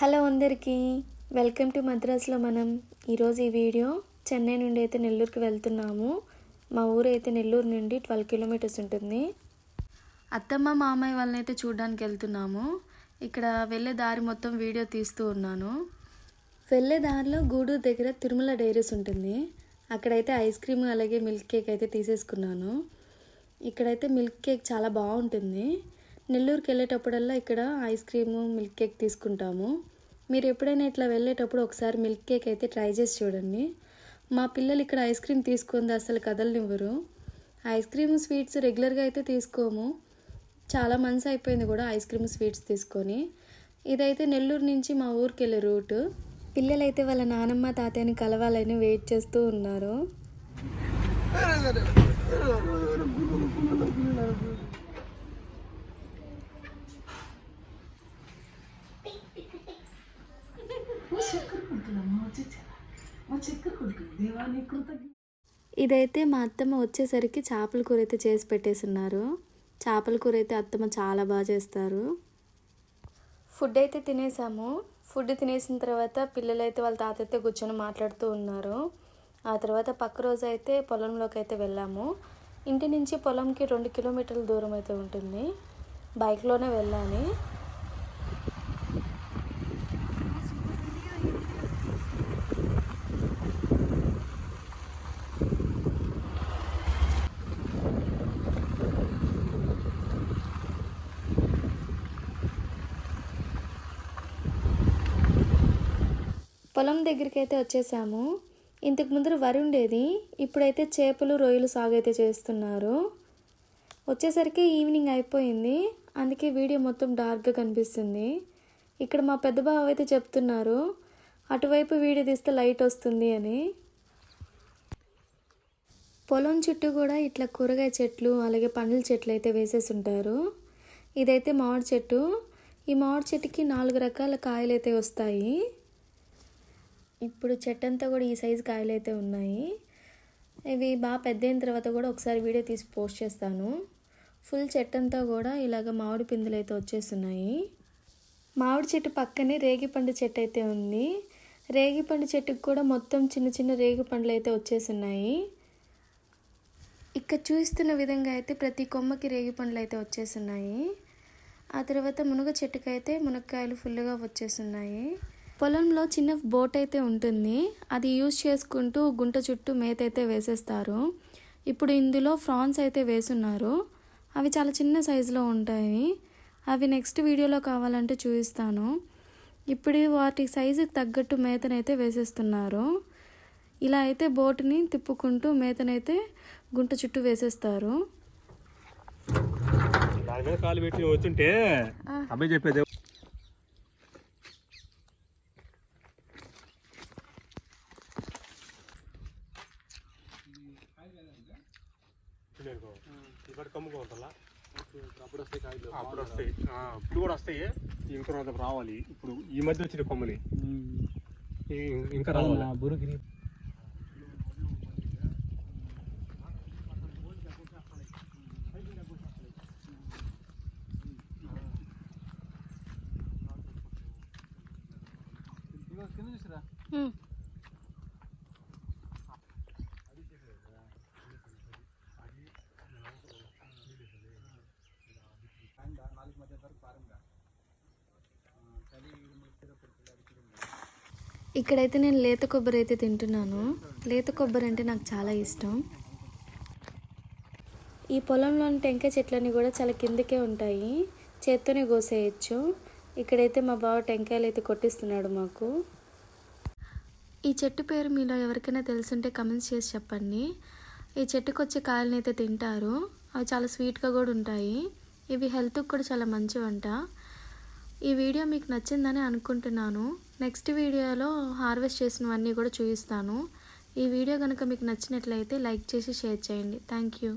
Hello అందరికీ welcome to మద్రాస్లో మనం ఈరోజు ఈ వీడియో. చెన్నై నుండి అయితే నెల్లూరుకి వెళ్తున్నాము. మా ఊరు అయితే నెల్లూరు నుండి ట్వెల్వ్ కిలోమీటర్స్ ఉంటుంది. అత్తమ్మ మామయ్య వాళ్ళని అయితే చూడడానికి వెళ్తున్నాము. ఇక్కడ వెళ్ళే దారి మొత్తం వీడియో తీస్తూ ఉన్నాను. వెళ్ళే దారిలో గూడూరు దగ్గర తిరుమల డైరీస్ ఉంటుంది. అక్కడైతే ఐస్ క్రీమ్ అలాగే మిల్క్ కేక్ అయితే తీసేసుకున్నాను. ఇక్కడైతే మిల్క్ కేక్ చాలా బాగుంటుంది. నెల్లూరుకి వెళ్ళేటప్పుడల్లా ఇక్కడ ఐస్ క్రీము మిల్క్ కేక్ తీసుకుంటాము. మీరు ఎప్పుడైనా ఇట్లా వెళ్ళేటప్పుడు ఒకసారి మిల్క్ కేక్ అయితే ట్రై చేసి చూడండి. మా పిల్లలు ఇక్కడ ఐస్ క్రీమ్ తీసుకుంది అసలు కదలనివ్వరు. ఐస్ క్రీమ్ స్వీట్స్ రెగ్యులర్గా అయితే తీసుకోము. చాలా మంత్స్ అయిపోయింది కూడా ఐస్ క్రీమ్ స్వీట్స్ తీసుకొని. ఇదైతే నెల్లూరు నుంచి మా ఊరికి వెళ్ళే రూట్. పిల్లలైతే వాళ్ళ నానమ్మ తాతయ్యని కలవాలని వెయిట్ చేస్తూ ఉన్నారు. ఇదైతే మా అత్తమ్మ వచ్చేసరికి చేపల కూర అయితే చేసి పెట్టేసున్నారు చేపల కూర అయితే అత్తమ్మ చాలా బాగా చేస్తారు. ఫుడ్ అయితే తినేసాము. ఫుడ్ తినేసిన తర్వాత పిల్లలు అయితే వాళ్ళ తాతయ్యతో కూర్చొని మాట్లాడుతూ ఉన్నారు. ఆ తర్వాత పక్క రోజు అయితే పొలంలోకి అయితే వెళ్ళాము. ఇంటి నుంచి పొలంకి రెండు కిలోమీటర్ల దూరం అయితే ఉంటుంది. బైక్లోనే వెళ్ళాలి. పొలం దగ్గరికి అయితే వచ్చేసాము. ఇంతకు ముందర వరి ఉండేది. ఇప్పుడైతే చేపలు రొయ్యలు సాగు అయితే చేస్తున్నారు. వచ్చేసరికి ఈవినింగ్ అయిపోయింది. అందుకే వీడియో మొత్తం డార్క్గా కనిపిస్తుంది. ఇక్కడ మా పెద్ద బావ అయితే చెప్తున్నారు అటువైపు వీడియో తీస్తే లైట్ వస్తుంది అని. పొలం చుట్టూ కూడా ఇట్లా కూరగాయ చెట్లు అలాగే పండ్ల చెట్లు అయితే వేసేసి ఉంటారు. ఇదైతే మామిడి చెట్టు. ఈ మామిడి చెట్టుకి నాలుగు రకాల కాయలు అయితే వస్తాయి. ఇప్పుడు చెట్టంతా కూడా ఈ సైజు కాయలు అయితే ఉన్నాయి. ఇవి బాగా పెద్ద అయిన తర్వాత కూడా ఒకసారి వీడియో తీసి పోస్ట్ చేస్తాను. ఫుల్ చెట్టంతా కూడా ఇలాగ మామిడి పిందులు అయితే వచ్చేస్తున్నాయి. మామిడి చెట్టు పక్కనే రేగిపండు చెట్టు అయితే ఉంది. రేగిపండు చెట్టుకు కూడా మొత్తం చిన్న చిన్న రేగిపండ్లు అయితే వచ్చేస్తున్నాయి. ఇక్కడ చూస్తున్న విధంగా అయితే ప్రతి కొమ్మకి రేగిపండ్లు అయితే వచ్చేస్తున్నాయి. ఆ తర్వాత మునగ చెట్టుకైతే అయితే మునక్కాయలు ఫుల్గా వచ్చేస్తున్నాయి. పొలంలో చిన్న బోట్ అయితే ఉంటుంది. అది యూజ్ చేసుకుంటూ గుంట చుట్టూ మేత అయితే వేసేస్తారు. ఇప్పుడు ఇందులో ఫ్రాన్స్ అయితే వేసున్నారు. అవి చాలా చిన్న సైజులో ఉంటాయి. అవి నెక్స్ట్ వీడియోలో కావాలంటే చూపిస్తాను. ఇప్పుడు వాటి సైజుకి తగ్గట్టు మేతనైతే వేసేస్తున్నారు. ఇలా అయితే బోటుని తిప్పుకుంటూ మేతనైతే గుంట చుట్టూ వేసేస్తారు. దాని మీద కాలు పెట్టి నువ్వు వచ్చుంటే అబ్బాయి చెప్పేది ఇక్కడ ఉంటుందా అప్పుడు వస్తాయి కాయలు. అప్పుడు వస్తాయి. ఆ, ఇప్పుడు కూడా వస్తాయి. ఇంకా రావాలి. ఇప్పుడు ఈ మధ్య వచ్చిన కొమ్మని. ఇంకా రావాలి? బురుగిరి ఇక్కడైతే నేను లేత కొబ్బరి అయితే తింటున్నాను. లేత కొబ్బరి అంటే నాకు చాలా ఇష్టం. ఈ పొలంలోని టెంకాయ చెట్లన్నీ కూడా చాలా కిందకే ఉంటాయి. చేత్తోనే కోసేయచ్చు. ఇక్కడైతే మా బావ టెంకాయలు అయితే కొట్టిస్తున్నాడు మాకు. ఈ చెట్టు పేరు మీలో ఎవరికైనా తెలుసుంటే కమెంట్స్ చేసి చెప్పండి. ఈ చెట్టుకు వచ్చే కాయలను అయితే తింటారు. అవి చాలా స్వీట్గా కూడా ఉంటాయి. ఇవి హెల్త్కి కూడా చాలా మంచి వంట ఈ వీడియో మీకు నచ్చిందని అనుకుంటున్నాను. నెక్స్ట్ వీడియోలో హార్వెస్ట్ చేసినవన్నీ కూడా చూపిస్తాను. ఈ వీడియో కనుక మీకు నచ్చినట్లయితే లైక్ చేసి షేర్ చేయండి. Thank you.